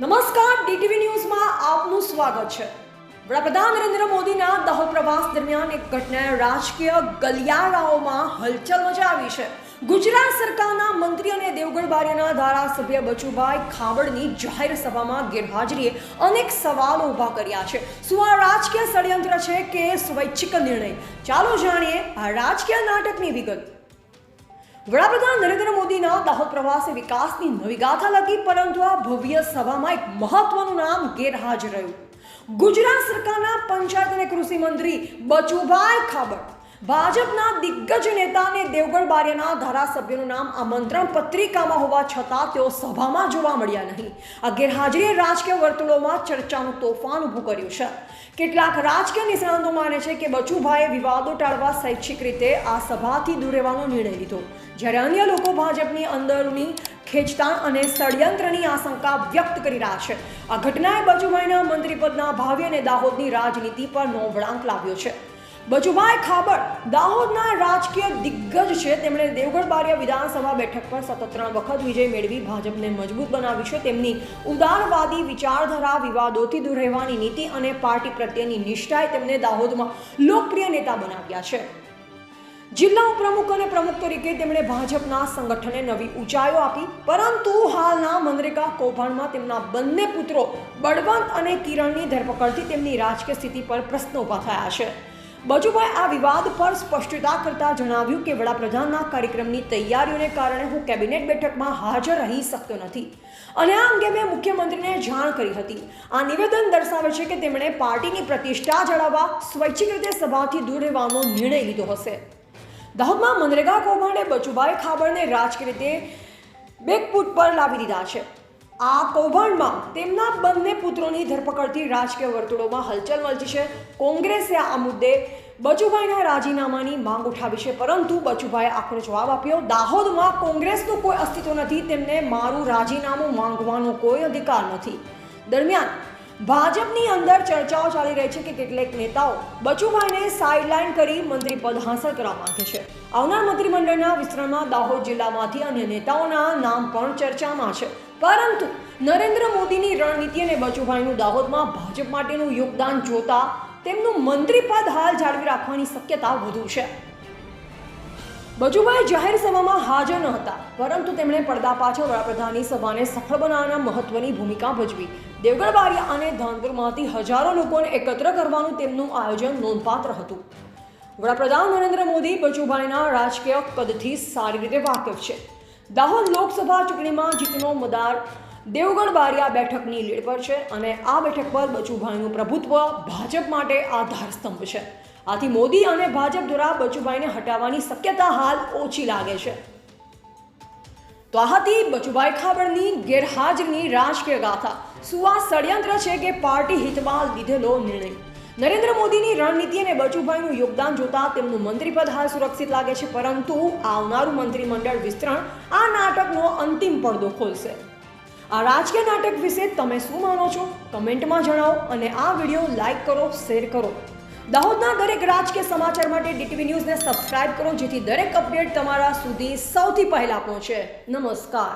નમસ્કાર, ડીટીવી ન્યૂઝમાં આપનું સ્વાગત છે. વડાપ્રધાન નરેન્દ્ર મોદીના દાહોદ પ્રવાસ દરમિયાન એક ઘટનાએ રાજકીય ગલિયારાઓમાં હલચલ મચાવી છે. ગુજરાત સરકારના મંત્રી અને દેવગઢ બારિયાના ધારાસભ્ય બચુભાઈ ખાબડની જાહેર સભામાં ગેરહાજરીએ અનેક સવાલો ઊભા કર્યા છે. શું આ રાજકીય ષડયંત્ર છે કે સ્વૈચ્છિક નિર્ણય? ચાલો જાણીએ આ રાજકીય નાટકની વિગત. વડાપ્રધાન નરેન્દ્ર મોદીના દાહોદ પ્રવાસે વિકાસની નવી ગાથા લખી પરંતુ આ ભવ્ય સભામાં એક મહત્વનું નામ ગેરહાજર રહ્યું. ગુજરાત સરકારના પંચાયત અને કૃષિ મંત્રી બચુભાઈ ખાબડ ભાજપના દિગ્ગજ નેતા અને દેવગઢ બારિયાના ધારાસભ્યનું નામ આમંત્રણ પત્રિકામાં હોવા છતાં તેઓ સભામાં જોવા મળ્યા નહીં. આ ગેરહાજરીએ રાજકીય વર્તુળોમાં ચર્ચાનું તોફાન ઊભું કર્યું છે. કેટલાક રાજકીય નિષ્ણાતો માને છે કે બચુભાઈએ વિવાદો ટાળવા શૈક્ષિક રીતે આ સભાથી દૂર રહેવાનો નિર્ણય લીધો. જ્યારે અન્ય લોકો ભાજપની અંદરની ખેંચતાણ અને ષડયંત્રની આશંકા વ્યક્ત કરી રહ્યા છે. આ ઘટનાએ બચુભાઈના મંત્રીપદના ભાવ્ય અને દાહોદની રાજનીતિ પર નોવળાંક લાવ્યો છે. બચુભાઈ ખાબડ, દાહોદના રાજકીય દિગ્ગજ છે. તેમણે દેવગઢ બારિયા વિધાનસભા બેઠક પર સતત ત્રણ વખત વિજય મેળવી ભાજપને મજબૂત બનાવી છે. તેમની ઉદારવાદી વિચારધારા વિવાદોથી દૂર રહેવાની નીતિ અને પાર્ટી પ્રત્યેની નિષ્ઠાએ તેમને દાહોદમાં લોકપ્રિય નેતા બનાવ્યા છે. જિલ્લા ઉપપ્રમુખ અને પ્રમુખ તરીકે તેમણે ભાજપના સંગઠને નવી ઊંચાઈઓ આપી, પરંતુ હાલના મનરેગા કૌભાંડમાં તેમના બંને પુત્રો બળવંત અને કિરણની ધરપકડથી તેમની રાજકીય સ્થિતિ પર પ્રશ્નો ઊભા થયા છે. બચુભાઈ, આ વિવાદ પર સ્પષ્ટતા કરતા જણાવ્યું કે વડાપ્રધાનના કાર્યક્રમની તૈયારીઓને કારણે હું કેબિનેટ બેઠકમાં હાજર રહી શકતો નથી. અને આ અંગે મેં મુખ્યમંત્રીને જાણ કરી હતી. આ નિવેદન દર્શાવે છે કે તેમણે પાર્ટીની પ્રતિષ્ઠા જાળવવા સ્વૈચ્છિક રીતે સભાથી દૂર રહેવાનો નિર્ણય લીધો હશે. દાહોદમાં મનરેગા કૌભાંડે બચુભાઈ ખાબડને રાજકીય રીતે બેકફૂટ પર લાવી દીધા છે. આ કૌભાંડમાં તેમના બંને પુત્રોની ધરપકડથી રાજકીય વર્તુળોમાં હલચલ મચી છે. કોંગ્રેસે આ મુદ્દે બચુભાઈના રાજીનામાની માંગ ઉઠાવી છે, પરંતુ બચુભાઈએ આખરો જવાબ આપ્યો. દાહોદમાં કોંગ્રેસનું કોઈ અસ્તિત્વ નથી, તેમને મારું રાજીનામું માંગવાનો કોઈ અધિકાર નથી. દરમિયાન ભાજપની અંદર ચર્ચાઓ ચાલી રહી છે કે કેટલાક નેતાઓ બચુભાઈને સાઇડલાઇન કરી મંત્રી પદ હાંસલ કરવા માંગે છે. આવનાર મંત્રીમંડળના વિસ્તરણમાં દાહોદ જિલ્લામાંથી અન્ય નેતાઓના નામ પણ ચર્ચામાં છે. પરંતુ નરેન્દ્ર મોદીની રણનીતિ અને બચુભાઈનું દાહોદમાં ભાજપ માટેનું યોગદાન જોતા તેમનું મંત્રી પદ હાલ જાળવી રાખવાની શક્યતા વધુ છે. બચુભાઈ જાહેર સભામાં હાજર ન હતા, પરંતુ તેમણે પડદા પાછળ વડાપ્રધાનની સભાને સફળ બનાવવાના મહત્વની ભૂમિકા ભજવી. દેવગઢ બારિયા અને ધાનપુરમાંથી હજારો લોકોને એકત્ર કરવાનું તેમનું આયોજન નોંધપાત્ર હતું. વડાપ્રધાન નરેન્દ્ર મોદી બચુભાઈના રાજકીય કદથી સારી રીતે વાકેફ છે. દાહોદ લોકસભા ચૂંટણીમાં જીતનો મદાર દેવગઢ બારિયા બેઠકની લીડ પર છે અને આ બેઠક પર બચુભાઈનું પ્રભુત્વ ભાજપ માટે આધાર સ્તંભ છે. આથી મોદી અને ભાજપ દ્વારા બચુભાઈને હટાવવાની શક્યતા હાલ ઓછી લાગે છે. તો આ હતી બચુભાઈ ખાબડની ગેરહાજરીની રાજકીય ગાથા. શું આ ષડયંત્ર છે કે પાર્ટી હિતમાં લીધેલો નિર્ણય. નરેન્દ્ર મોદીની રણનીતિ અને બચુભાઈનું યોગદાન જોતા તેમનું મંત્રીપદ હાલ સુરક્ષિત લાગે છે, પરંતુ આવનારું મંત્રીમંડળ વિસ્તરણ આ નાટકનો અંતિમ પડદો ખોલશે. આ રાજકીય નાટક વિશે તમે શું માનો છો? કમેન્ટમાં જણાવો અને આ વીડિયો લાઇક કરો, શેર કરો. દાહોદના દરેક રાજકીય સમાચાર માટે ડીટીવી ન્યૂઝને સબસ્ક્રાઇબ કરો, જેથી દરેક અપડેટ તમારા સુધી સૌથી પહેલા પહોંચે. નમસ્કાર.